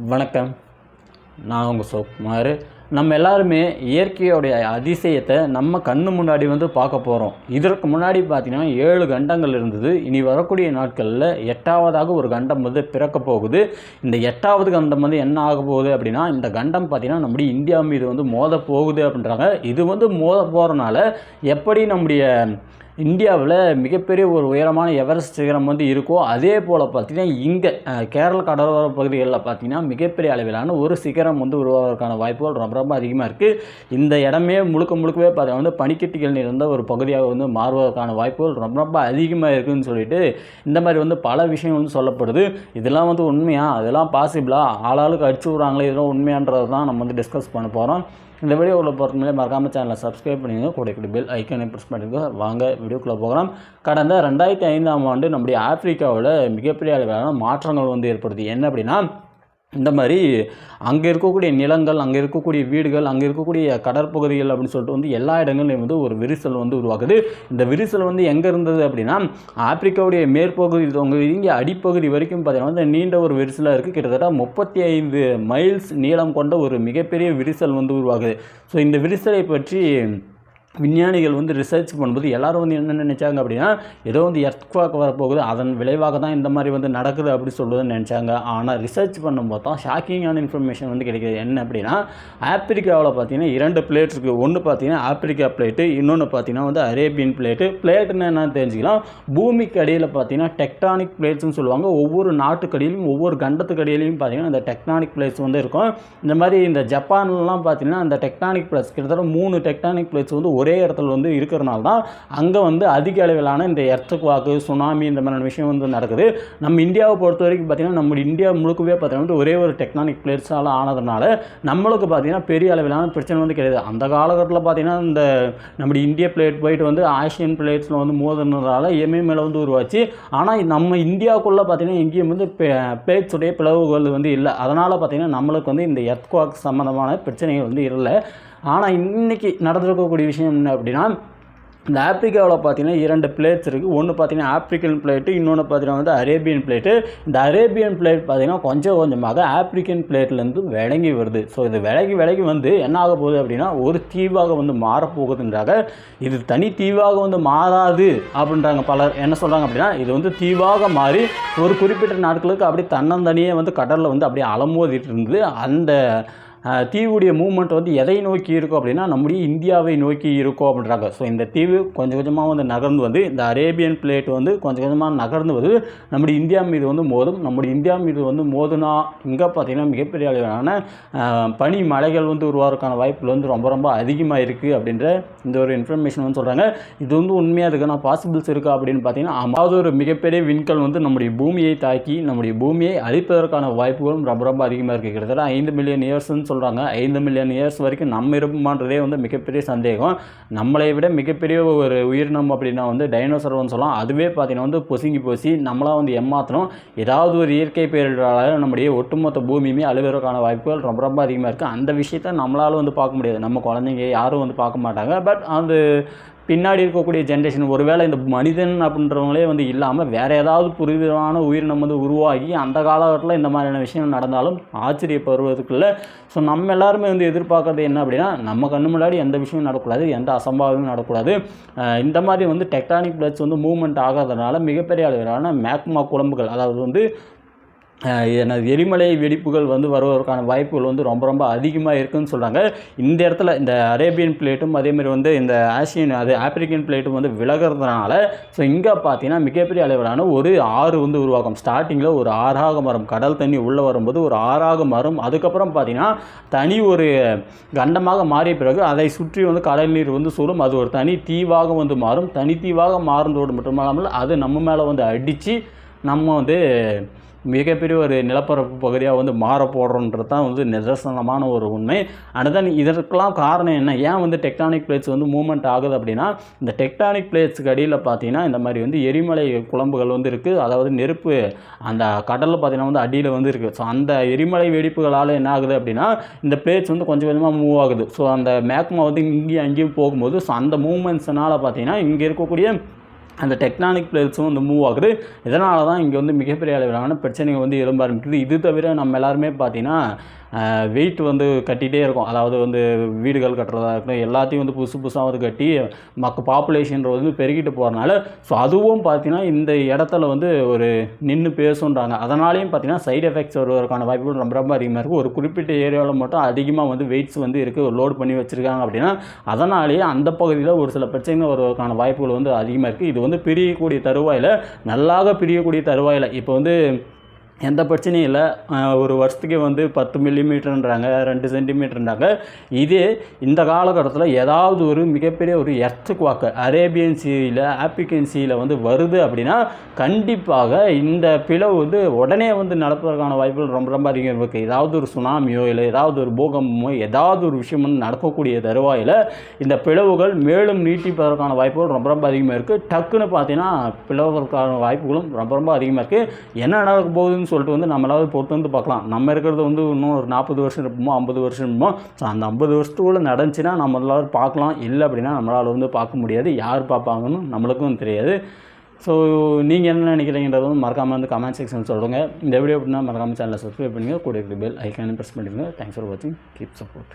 வணக்கம். நான் உங்கள் சோக்குமார் நம்ம எல்லாருமே இயற்கையோடைய அதிசயத்தை நம்ம கண்ணு முன்னாடி வந்து பார்க்க போகிறோம் இதற்கு முன்னாடி பார்த்திங்கன்னா ஏழு கண்டங்கள் இருந்தது. இனி வரக்கூடிய நாட்களில் எட்டாவதாக ஒரு கண்டம் வந்து பிறக்க போகுது. இந்த எட்டாவது கண்டம் வந்து என்ன ஆக போகுது அப்படின்னா இந்த கண்டம் பார்த்தீங்கன்னா நம்முடைய இந்தியா மீது வந்து மோத போகுது அப்படின்றாங்க. இது வந்து மோத போகிறனால எப்படி நம்முடைய இந்தியாவில் மிகப்பெரிய ஒரு உயரமான எவரெஸ்ட் சிகரம் வந்து இருக்கோ அதே போல் பார்த்திங்கன்னா இங்கே கேரள கடலோர பகுதிகளில் பார்த்தீங்கன்னா மிகப்பெரிய அளவிலான ஒரு சிகரம் வந்து உருவாவதற்கான வாய்ப்புகள் ரொம்ப ரொம்ப அதிகமாக இருக்குது இந்த இடமே முழுக்க முழுக்கவே பார்த்திங்கன்னா வந்து பனிக்கட்டிகள் நிறைந்த ஒரு பகுதியாக வந்து மாறுவதற்கான வாய்ப்புகள் ரொம்ப ரொம்ப அதிகமாக இருக்குதுன்னு சொல்லிட்டு இந்த மாதிரி வந்து பல விஷயம் வந்து சொல்லப்படுது. இதெல்லாம் வந்து உண்மையாக அதெல்லாம் பாசிபிளாக ஆளாளுக்கு அடிச்சு விட்றாங்களே இதெல்லாம் உண்மையான்றது தான் நம்ம வந்து டிஸ்கஸ் பண்ண போகிறோம் இந்த வீடியோவில் பொறுத்தவரை மறக்காமல் சேனலை சப்ஸ்கிரைப் பண்ணிங்க கூட கூட பெல் ஐக்கனை ப்ரெஸ் பண்ணிங்க வாங்க வீடியோக்குள்ளே போகலாம். கடந்த ரெண்டாயிரத்தி ஐந்தாம் ஆண்டு நம்முடைய ஆப்பிரிக்காவில் மிகப்பெரிய அளவிலான மாற்றங்கள் வந்து ஏற்படுது. என்ன அப்படின்னா இந்த மாதிரி அங்கே இருக்கக்கூடிய நிலங்கள் அங்கே இருக்கக்கூடிய வீடுகள் அங்கே இருக்கக்கூடிய கடற்பகுதிகள் அப்படின்னு சொல்லிட்டு வந்து எல்லா இடங்கள்லையும் வந்து ஒரு விரிசல் வந்து உருவாகுது இந்த விரிசல் வந்து எங்கே இருந்தது அப்படின்னா ஆப்பிரிக்காவுடைய மேற்பகுதி உங்க இங்கே அடிப்பகுதி வரைக்கும் பார்த்தீங்கன்னா வந்து நீண்ட ஒரு விரிசலாக இருக்குது கிட்டத்தட்ட முப்பத்தி ஐந்து மைல்ஸ் நீளம் கொண்ட ஒரு மிகப்பெரிய விரிசல் வந்து உருவாகுது ஸோ இந்த விரிசலை பற்றி விஞ்ஞானிகள் வந்து ரிசர்ச் பண்ணும்போது எல்லோரும் வந்து என்ன நினச்சாங்க அப்படின்னா ஏதோ வந்து எர்த்வாக் வரப்போகுது அதன் விளைவாக தான் இந்த மாதிரி வந்து நடக்குது அப்படி சொல்லுதுன்னு நினச்சாங்க. ஆனால் ரிசர்ச் பண்ணும்போது தான் ஷாக்கிங்கான இன்ஃபர்மேஷன் வந்து கிடைக்கிது. என்ன அப்படின்னா ஆப்பிரிக்காவில் பார்த்தீங்கன்னா இரண்டு பிளேட் இருக்குது ஒன்று பார்த்தீங்கன்னா ஆப்பிரிக்கா பிளேட்டு இன்னொன்று பார்த்தீங்கன்னா வந்து அரேபியன் பிளேட்டு பிளேட்டுன்னு என்னன்னு தெரிஞ்சுக்கலாம். பூமிக்கு அடியில் பார்த்தீங்கன்னா டெக்டானிக் பிளேட்ஸ்னு சொல்லுவாங்க. ஒவ்வொரு நாட்டுக்கடியிலும் ஒவ்வொரு கண்டத்துக்கடியிலையும் பார்த்தீங்கன்னா இந்த டெக்டானிக் பிளேட்ஸ் வந்து இருக்கும். இந்த மாதிரி இந்த ஜப்பான்லாம் பார்த்தீங்கன்னா அந்த டெக்டானிக் பிளேட்ஸ் கிட்டத்தட்ட மூணு டெக்டானிக் பிளேட்ஸ் வந்து ஒரே இடத்துல வந்து இருக்கிறனால தான் அங்கே வந்து அதிக அளவிலான இந்த எர்த்துக்கு வாக்கு சுனாமி இந்த மாதிரியான விஷயம் வந்து நடக்குது. நம்ம இந்தியாவை பொறுத்த வரைக்கும் பார்த்தீங்கன்னா நம்ம இந்தியா முழுக்கவே பார்த்தீங்கன்னா வந்து ஒரே ஒரு டெக்னானிக் பிளேட்ஸால் ஆனதுனால நம்மளுக்கு பார்த்தீங்கன்னா பெரிய அளவிலான பிரச்சனை வந்து கிடையாது. அந்த காலகட்டத்தில் பார்த்திங்கன்னா இந்த நம்முடைய இந்திய பிளேட் போயிட்டு வந்து ஆசியன் பிளேட்ஸில் வந்து மோதுனதால எம்ஏ மேலே வந்து உருவாச்சு. ஆனால் நம்ம இந்தியாவுக்குள்ளே பார்த்தீங்கன்னா எங்கேயும் வந்து பிளேட்ஸுடைய பிளவுகள் வந்து இல்லை. அதனால் பார்த்திங்கன்னா நம்மளுக்கு வந்து இந்த எர்த்குவாக் சம்மந்தமான பிரச்சனைகள் வந்து இல்லை. ஆனால் இன்னைக்கு நடந்திருக்கக்கூடிய விஷயம் என்ன அப்படின்னா இந்த ஆப்பிரிக்காவில் பார்த்தீங்கன்னா இரண்டு பிளேட்ஸ் இருக்குது ஒன்று பார்த்தீங்கன்னா ஆப்பிரிக்கன் பிளேட்டு இன்னொன்று பார்த்தீங்கன்னா வந்து அரேபியன் பிளேட்டு இந்த அரேபியன் பிளேட் பார்த்தீங்கன்னா கொஞ்சம் கொஞ்சமாக ஆப்பிரிக்கன் பிளேட்லேருந்து விளங்கி வருது. ஸோ இது விலகி விலகி வந்து என்ன ஆக போகுது அப்படின்னா ஒரு தீவாக வந்து மாறப்போகுதுன்றாங்க. இது தனி தீவாக வந்து மாறாது அப்படின்றாங்க பலர். என்ன சொல்கிறாங்க அப்படின்னா இது வந்து தீவாக மாறி ஒரு குறிப்பிட்ட நாட்களுக்கு அப்படியே தன்னந்தனியே வந்து கடலில் வந்து அப்படியே அலமோதிட்டு இருந்தது. அந்த தீவுடைய மூவ்மெண்ட் வந்து எதை நோக்கி இருக்கும் அப்படின்னா நம்முடைய இந்தியாவை நோக்கி இருக்கும் அப்படின்றாங்க. ஸோ இந்த தீவு கொஞ்சம் கொஞ்சமாக வந்து நகர்ந்து வந்து இந்த அரேபியன் பிளேட் வந்து கொஞ்சம் கொஞ்சமாக நகர்ந்து வந்து நம்முடைய இந்தியா மீது வந்து மோதும். நம்முடைய இந்தியா மீது வந்து மோதுனா இங்கே பார்த்தீங்கன்னா மிகப்பெரிய அளவிலான பனி மலைகள் வந்து உருவாகிறதுக்கான வாய்ப்புகள் வந்து ரொம்ப ரொம்ப அதிகமாக இருக்குது அப்படின்ற இந்த ஒரு இன்ஃபர்மேஷன் வந்து சொல்கிறாங்க இது வந்து உண்மையாக இருக்குன்னா பாசிபிள்ஸ் இருக்கா அப்படின்னு பார்த்தீங்கன்னா அதாவது ஒரு மிகப்பெரிய விண்கல் வந்து நம்முடைய பூமியை தாக்கி நம்முடைய பூமியை அழிப்பதற்கான வாய்ப்புகளும் ரொம்ப ரொம்ப அதிகமாக இருக்குது கிட்டத்தட்ட ஐந்து மில்லியன் இயர்ஸ்ன்னு சொல்கிறாங்க ஐந்து மில்லியன் இயர்ஸ் வரைக்கும் நம்ம இருப்போமான்றதே வந்து மிகப்பெரிய சந்தேகம். நம்மளை விட மிகப்பெரிய ஒரு உயிரினம் அப்படின்னா வந்து டைனோசர்னு சொல்லலாம். அதுவே பார்த்தீங்கன்னா வந்து பொசுங்கி பொசி நம்மளாம் வந்து ஏமாற்றணும் ஏதாவது ஒரு இயற்கை பேரிடரால் நம்முடைய ஒட்டுமொத்த பூமியுமே அழுவதற்கான வாய்ப்புகள் ரொம்ப ரொம்ப அதிகமாக இருக்குது அந்த விஷயத்த நம்மளால் வந்து பார்க்க முடியாது. நம்ம குழந்தைங்க யாரும் வந்து பார்க்க மாட்டாங்க. பட் அந்த பின்னாடி இருக்கக்கூடிய ஜென்ரேஷன் ஒருவேளை இந்த மனிதன் அப்படின்றவங்களே வந்து இல்லாமல் வேறு ஏதாவது புரிதலான உயிரினம் வந்து உருவாகி அந்த காலகட்டத்தில் இந்த மாதிரியான விஷயம் நடந்தாலும் ஆச்சரியப்படுவதற்குள்ள ஸோ நம்ம எல்லாருமே வந்து எதிர்பார்க்குறது என்ன அப்படின்னா நம்ம கண்ணு முன்னாடி எந்த விஷயமும் நடக்கூடாது எந்த அசம்பாவிதமும் நடக்கக்கூடாது. இந்த மாதிரி வந்து டெக்டானிக் பிளட்ஸ் வந்து மூவ்மெண்ட் ஆகாதனால மிகப்பெரிய அளவிலான மேக்மா குழம்புகள் அதாவது வந்து எனது எரிமலை வெடிப்புகள் வந்து வருவதற்கான வாய்ப்புகள் வந்து ரொம்ப ரொம்ப அதிகமாக இருக்குன்னு சொல்கிறாங்க இந்த இடத்துல இந்த அரேபியன் பிளேட்டும் அதேமாதிரி வந்து இந்த ஆசியன் அது ஆப்பிரிக்கன் பிளேட்டும் வந்து விலகிறதுனால ஸோ இங்கே பார்த்தீங்கன்னா மிகப்பெரிய அளவிலான ஒரு ஆறு வந்து உருவாகும். ஸ்டார்டிங்கில் ஒரு ஆறாக மரம் கடல் தண்ணி உள்ளே வரும்போது ஒரு ஆறாக மாறும். அதுக்கப்புறம் பார்த்தீங்கன்னா தனி ஒரு கண்டமாக மாறிய பிறகு அதை சுற்றி வந்து கடல் நீர் வந்து சூழும். அது ஒரு தனி தீவாக வந்து மாறும். தனி தீவாக மாறுந்தோடு மட்டுமல்லாமல் அது நம்ம மேலே வந்து அடித்து நம்ம வந்து மிகப்பெரிய ஒரு நிலப்பரப்பு பகுதியாக வந்து மாற போடுறோன்றது தான் வந்து நிதர்சனமான ஒரு உண்மை. அடுத்த இதற்கெல்லாம் காரணம் என்ன? ஏன் வந்து டெக்டானிக் பிளேட்ஸ் வந்து மூவ்மெண்ட் ஆகுது அப்படின்னா இந்த டெக்டானிக் பிளேட்ஸுக்கு அடியில் பார்த்தீங்கன்னா இந்த மாதிரி வந்து எரிமலை குழம்புகள் வந்து இருக்குது அதாவது நெருப்பு அந்த கடலில் பார்த்தீங்கன்னா வந்து அடியில் வந்து இருக்குது ஸோ அந்த எரிமலை வெடிப்புகளால் என்ன ஆகுது அப்படின்னா இந்த பிளேட்ஸ் வந்து கொஞ்சம் கொஞ்சமாக மூவ் ஆகுது. ஸோ அந்த மேக்மா வந்து இங்கேயும் அங்கேயும் போகும்போது ஸோ அந்த மூமெண்ட்ஸ்னால் பார்த்தீங்கன்னா இங்கே இருக்கக்கூடிய அந்த டெக்னானிக் பிளேட்ஸும் வந்து மூவ் ஆகுது. இதனால தான் இங்கே வந்து மிகப்பெரிய அளவிலான பிரச்சனைகள் வந்து எழும்ப ஆரம்பிக்குது. இது தவிர நம்ம எல்லாருமே பார்த்தீங்கன்னா வெயிட் வந்து கட்டிகிட்டே இருக்கும். அதாவது வந்து வீடுகள் கட்டுறதா இருக்கட்டும் எல்லாத்தையும் வந்து புதுசு புதுசாக வந்து கட்டி மக்க பாப்புலேஷன்றது வந்து பெருகிட்டு போகிறனால ஸோ அதுவும் பார்த்திங்கன்னா இந்த இடத்துல வந்து ஒரு நின்று பேசுன்றாங்க. அதனாலேயும் பார்த்திங்கன்னா சைடு எஃபெக்ட்ஸ் வருவதற்கான வாய்ப்புகள் ரொம்ப ரொம்ப அதிகமாக இருக்குது ஒரு குறிப்பிட்ட ஏரியாவில் மட்டும் அதிகமாக வந்து வெயிட்ஸ் வந்து இருக்குது லோட் பண்ணி வச்சுருக்காங்க அப்படின்னா அதனாலேயே அந்த பகுதியில் ஒரு சில பிரச்சனைகள் வருவதற்கான வாய்ப்புகள் வந்து அதிகமாக இருக்குது இது வந்து பிரியக்கூடிய தருவாயில் நல்லாக பிரியக்கூடிய தருவாயில். இப்போ வந்து எந்த பிரச்சனையும் இல்லை. ஒரு வருஷத்துக்கு வந்து பத்து மில்லிமீட்டர்ன்றாங்க ரெண்டு சென்டிமீட்டர்ன்றாங்க இதே இந்த காலகட்டத்தில் ஏதாவது ஒரு மிகப்பெரிய ஒரு எர்த்துக்கு வாக்கு அரேபியன் சீயில் ஆப்பிரிக்கன் சீயில் வந்து வருது அப்படின்னா கண்டிப்பாக இந்த பிளவு வந்து உடனே வந்து நடப்பதற்கான வாய்ப்புகள் ரொம்ப ரொம்ப அதிகம் இருக்குது ஏதாவது ஒரு சுனாமியோ இல்லை ஏதாவது ஒரு பூகம்பமோ ஏதாவது ஒரு விஷயம் நடக்கக்கூடிய தருவாயில் இந்த பிளவுகள் மேலும் நீட்டிப்பதற்கான வாய்ப்புகள் ரொம்ப ரொம்ப அதிகமாக இருக்குது டக்குன்னு பார்த்தீங்கன்னா பிளவுகளுக்கான வாய்ப்புகளும் ரொம்ப ரொம்ப அதிகமாக இருக்குது என்ன நடக்க போகுதுன்னு சொல்லிட்டு வந்து நம்மளாவது பொறுத்து வந்து பார்க்கலாம். நம்ம இருக்கிறது வந்து இன்னும் ஒரு நாற்பது வருஷம் இருப்போமோ ஐம்பது வருஷம் இருப்போமோ ஸோ அந்த ஐம்பது வருஷத்துக்குள்ளே நடந்துச்சுன்னா நம்மளால் பார்க்கலாம். இல்லை அப்படின்னா நம்மளால் வந்து பார்க்க முடியாது. யார் பார்ப்பாங்கன்னு நம்மளுக்கும் தெரியாது. ஸோ நீங்கள் என்ன நினைக்கிறீங்கன்றது வந்து மறக்காமல் வந்து கமெண்ட் செக்ஷன் சொல்லுங்கள் இந்த வீடியோ அப்படின்னா மறக்காமல் சேனலை சப்ஸ்கிரைப் பண்ணுங்கள் கூட பெல் ஐக்கானு ப்ரெஸ் பண்ணிடுங்க தேங்க்ஸ் ஃபார் வாட்சிங் கீப் சப்போர்ட்